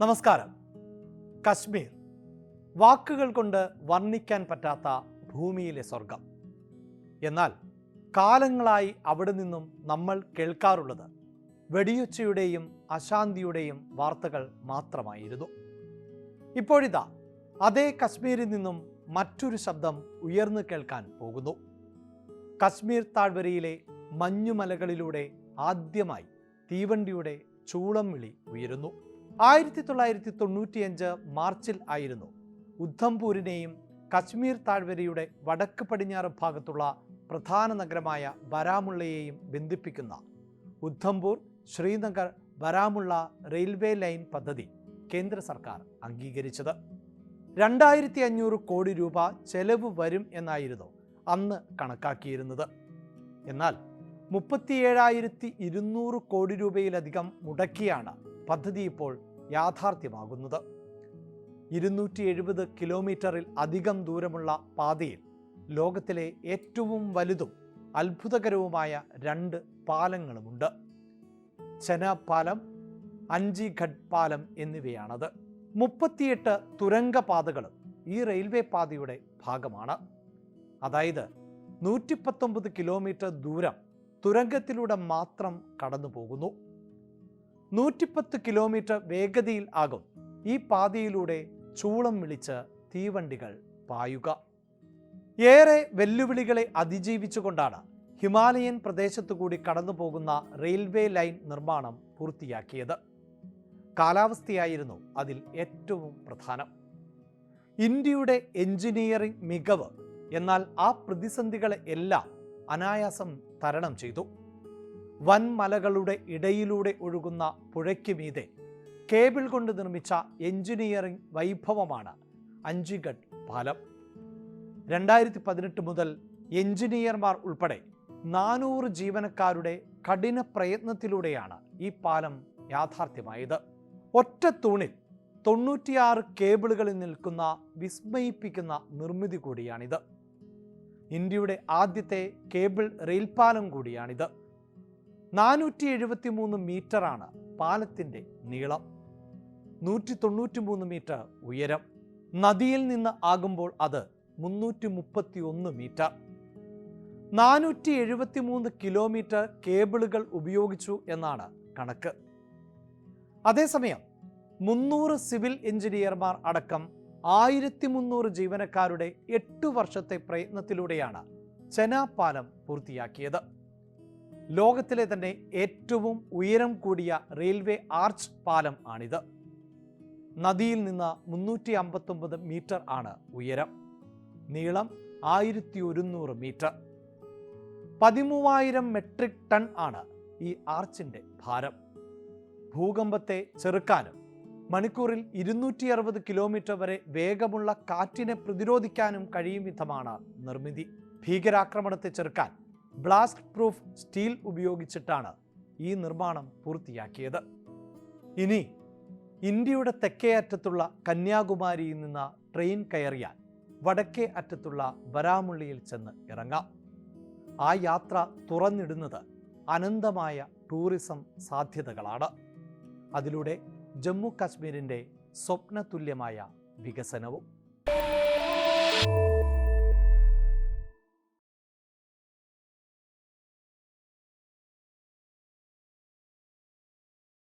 നമസ്കാരം. കശ്മീർ. വാക്കുകൾ കൊണ്ട് വർണിക്കാൻ പറ്റാത്ത ഭൂമിയിലെ സ്വർഗം എന്നാൽ കാലങ്ങളായി അവിടെ നിന്നും നമ്മൾ കേൾക്കാറുള്ളത് വെടിയുച്ചയുടെയും അശാന്തിയുടെയും വാർത്തകൾ മാത്രമായിരുന്നു. ഇപ്പോഴിതാ അതേ കശ്മീരിൽ നിന്നും മറ്റൊരു ശബ്ദം ഉയർന്നു കേൾക്കാൻ പോകുന്നു. കശ്മീർ താഴ്വരയിലെ മഞ്ഞുമലകളിലൂടെ ആദ്യമായി തീവണ്ടിയുടെ ചൂളം വിളി ഉയരുന്നു. ആയിരത്തി തൊള്ളായിരത്തി തൊണ്ണൂറ്റിയഞ്ച് മാർച്ചിൽ ആയിരുന്നു ഉദ്ധംപൂരിനെയും കശ്മീർ താഴ്വരയുടെ വടക്ക് പടിഞ്ഞാറ് ഭാഗത്തുള്ള പ്രധാന നഗരമായ ബരാമുള്ളയെയും ബന്ധിപ്പിക്കുന്ന ഉദ്ധംപൂർ ശ്രീനഗർ ബരാമുള്ള റെയിൽവേ ലൈൻ പദ്ധതി കേന്ദ്ര സർക്കാർ അംഗീകരിച്ചത്. രണ്ടായിരത്തി അഞ്ഞൂറ് കോടി രൂപ ചെലവ് വരും എന്നായിരുന്നു അന്ന് കണക്കാക്കിയിരുന്നത്. എന്നാൽ മുപ്പത്തിയേഴായിരത്തി ഇരുന്നൂറ് കോടി രൂപയിലധികം മുടക്കിയാണ് പദ്ധതി ഇപ്പോൾ യാഥാർത്ഥ്യമാകുന്നത്. ഇരുന്നൂറ്റി എഴുപത് കിലോമീറ്ററിൽ അധികം ദൂരമുള്ള പാതയിൽ ലോകത്തിലെ ഏറ്റവും വലുതും അത്ഭുതകരവുമായ രണ്ട് പാലങ്ങളുമുണ്ട്. ചെന പാലം അഞ്ചിഘഡ് പാലം എന്നിവയാണത്. മുപ്പത്തിയെട്ട് തുരങ്ക പാതകളും ഈ റെയിൽവേ പാതയുടെ ഭാഗമാണ്. അതായത് നൂറ്റിപ്പത്തൊമ്പത് കിലോമീറ്റർ ദൂരം തുരങ്കത്തിലൂടെ മാത്രം കടന്നു പോകുന്നു നൂറ്റിപ്പത്ത് കിലോമീറ്റർ വേഗതയിൽ ആകും. ഈ പാതയിലൂടെ ചൂളം വിളിച്ച് തീവണ്ടികൾ പായുക. ഏറെ വെല്ലുവിളികളെ അതിജീവിച്ചുകൊണ്ടാണ് ഹിമാലയൻ പ്രദേശത്തു കൂടി കടന്നു പോകുന്ന റെയിൽവേ ലൈൻ നിർമ്മാണം പൂർത്തിയാക്കിയത്. കാലാവസ്ഥയായിരുന്നു അതിൽ ഏറ്റവും പ്രധാനം. ഇന്ത്യയുടെ എഞ്ചിനീയറിംഗ് മികവ് എന്നാൽ ആ പ്രതിസന്ധികളെ എല്ലാം അനായാസം തരണം ചെയ്തു. വൻമലകളുടെ ഇടയിലൂടെ ഒഴുകുന്ന പുഴയ്ക്ക് മീതെ. കേബിൾ കൊണ്ട് നിർമ്മിച്ച എഞ്ചിനീയറിംഗ് വൈഭവമാണ്. അഞ്ചിഗഡ് പാലം. രണ്ടായിരത്തി പതിനെട്ട് മുതൽ എഞ്ചിനീയർമാർ ഉൾപ്പെടെ നാനൂറ് ജീവനക്കാരുടെ കഠിന പ്രയത്നത്തിലൂടെയാണ് ഈ പാലം യാഥാർത്ഥ്യമായത്. ഒറ്റ തൂണിൽ തൊണ്ണൂറ്റിയാറ് കേബിളുകളിൽ നിൽക്കുന്ന വിസ്മയിപ്പിക്കുന്ന നിർമ്മിതി കൂടിയാണിത്. ഇന്ത്യയുടെ ആദ്യത്തെ കേബിൾ റെയിൽ പാലം കൂടിയാണിത്. നാനൂറ്റി എഴുപത്തി മൂന്ന് മീറ്ററാണ് പാലത്തിന്റെ നീളം. നൂറ്റി തൊണ്ണൂറ്റി മൂന്ന് മീറ്റർ ഉയരം. നദിയിൽ നിന്ന് ആകുമ്പോൾ അത് മുന്നൂറ്റി മുപ്പത്തി ഒന്ന് മീറ്റർ. നാനൂറ്റി എഴുപത്തി മൂന്ന് കിലോമീറ്റർ കേബിളുകൾ ഉപയോഗിച്ചു എന്നാണ് കണക്ക്. അതേസമയം മുന്നൂറ് സിവിൽ എഞ്ചിനീയർമാർ അടക്കം ആയിരത്തി മുന്നൂറ് ജീവനക്കാരുടെ എട്ട് വർഷത്തെ പ്രയത്നത്തിലൂടെയാണ് ചെന പാലം പൂർത്തിയാക്കിയത്. ലോകത്തിലെ തന്നെ ഏറ്റവും ഉയരം കൂടിയ റെയിൽവേ ആർച്ച് പാലം ആണിത്. നദിയിൽ നിന്ന് മുന്നൂറ്റി അമ്പത്തൊമ്പത് മീറ്റർ ആണ് ഉയരം. നീളം ആയിരത്തി ഒരുന്നൂറ് മീറ്റർ. പതിമൂവായിരം മെട്രിക് ടൺ ആണ് ഈ ആർച്ചിന്റെ ഭാരം. ഭൂകമ്പത്തെ ചെറുക്കാനും മണിക്കൂറിൽ ഇരുന്നൂറ്റി അറുപത് കിലോമീറ്റർ വരെ വേഗമുള്ള കാറ്റിനെ പ്രതിരോധിക്കാനും കഴിയും വിധമാണ് നിർമ്മിതി. ഭീകരാക്രമണത്തെ ചെറുക്കാൻ ബ്ലാസ്റ്റ് പ്രൂഫ് സ്റ്റീൽ ഉപയോഗിച്ചിട്ടാണ് ഈ നിർമ്മാണം പൂർത്തിയാക്കിയത്. ഇനി ഇന്ത്യയുടെ തെക്കേ അറ്റത്തുള്ള കന്യാകുമാരിയിൽ നിന്ന് ട്രെയിൻ കയറിയാൽ വടക്കേ അറ്റത്തുള്ള ബരാമുള്ളിയിൽ ചെന്ന് ഇറങ്ങാം. ആ യാത്ര തുറന്നിടുന്നത് അനന്തമായ ടൂറിസം സാധ്യതകളാണ്. അതിലൂടെ ജമ്മു കാശ്മീരിന്റെ സ്വപ്നതുല്യമായ വികസനവും.